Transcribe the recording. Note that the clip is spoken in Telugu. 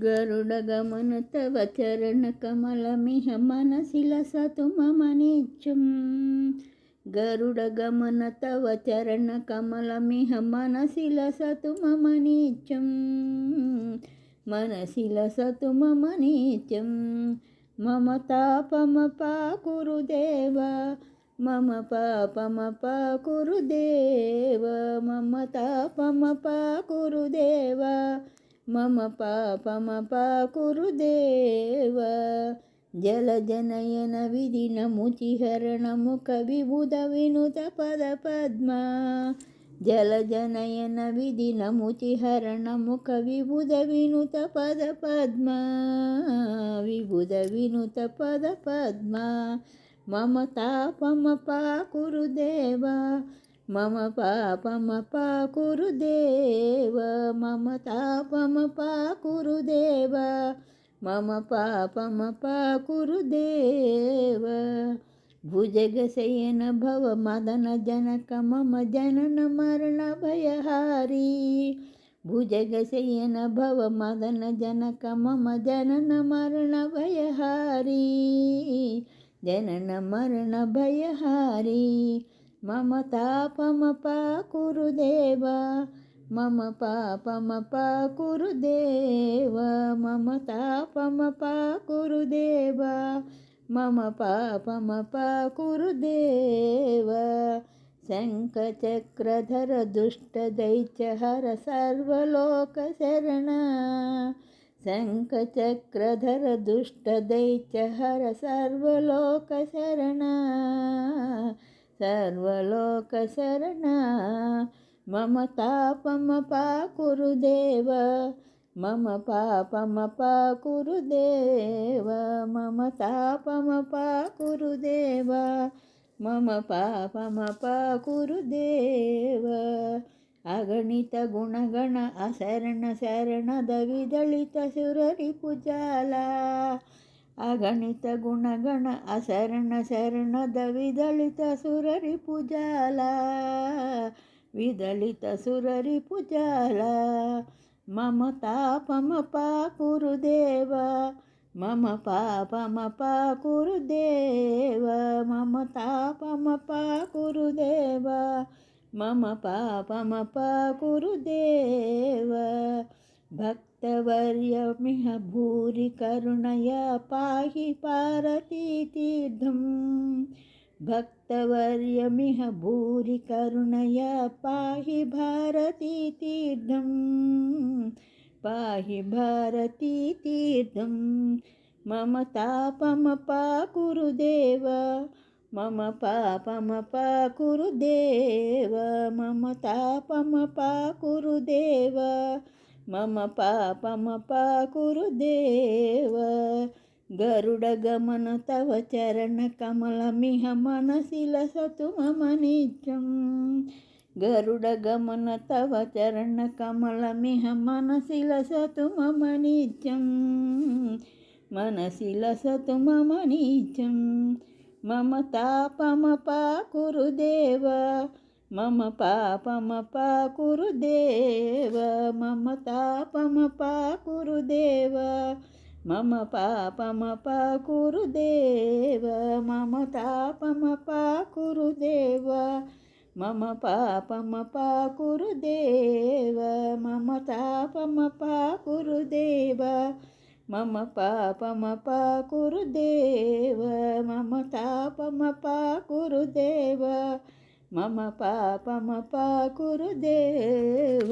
గరుడగమన తవ చరణ కమలమిహ మనసిల సతు మమ నిత్యం గరుడగమన తవ చరణ కమలమిహ మనసిల సతు మమ నిత్యం మనసిల సతు మమ నిత్యం మమ తాపమపా కురుదేవా మమ పాపమప కురుదేవ మమ తాపమప కురుదేవ మమ పాపమపాకురుదేవ జలజనయన విధినముచిహరణము కవిబుధ వినుత పద పద్మ. జలజనయన విధినముచిహరణము కవిబుధ వినుత పద పద్మ. విబుధ వినుత పద పద్మ. మమ తాపమపాకురుదేవ మమ పాపమ పాకురుదేవ మమ తాపమ పాకురుదేవ మమ పాపమ పాకురుదేవ భుజగశయన భవ మదన జనక మమ జనన మరణ భయహారీ. భుజగశయన భవ మదన జనక మమ జనన మరణ భయహారీ. జనన మరణ భయహారీ. మమ తాపమప కురుదేవా మమ పాపమప కురుదేవా మమ తాపమప కురుదేవా మమ పాపమప కురుదేవా శంఖచక్రధర దుష్టదైత్యహర సర్వలోకశరణ శంఖచక్రధర దుష్టదైత్యహర సర్వలోకశరణ సర్వలోక శరణ. మమ తాపమ పాకురుదేవ మమ పాపమ పాకురుదేవ మమ తాపమ పాకురుదేవ మమ పాపమ పాకురుదేవ అగణిత గుణగణ అశరణ శరణ దవిదళిత సురరి పుజాలా ಅಗಣಿತ ಗುಣಗಣ ಅಸರಣ ಶರಣದ ವಿದಳಿತ ಸುರರಿ ಪುಜಾಲ ವಿದಳಿತ ಸುರರಿ ಪುಜಾಲ ಮಮತಾಪಮ ಪಾಕುರುದೇವ మమ పాపమ పాకురుదేవ మమ తాపమ పాకురుదేవ మమ పాపమ పాకురుదేవ भक्तवर्यमिह भूरि करुणया पाहि पारतीतीर्थम् भक्तवर्यमिह भूरि करुणया पाहि भारतीतीर्थं पाहि भारतीतीर्थं मम तापमपाकुरुदेव మమ పాపమ పాకురు దేవ గరుడ గమన తవ చరణ కమలమిహ మనసిల సతు మమ నిత్యం. గరుడ గమన తవ చరణ కమలమిహ మనసిల సతు మమ నిత్యం. మనసిల సతు మమ నిత్యం. మమ తాపమ పాకురు దేవ మమ పాపమ పాకురుదేవ మమ తాపమ పాకురుదేవ మమ పాపమ పాకురుదేవ మమ తాపమ పాకురుదేవ మమ పాపమ పాకురుదేవ మమ తాపమ పాకురుదేవ మమ పాపమ పాకురుదేవ మమ తాపమ పాకురుదేవ మమ పాపమ పా కురుదేవ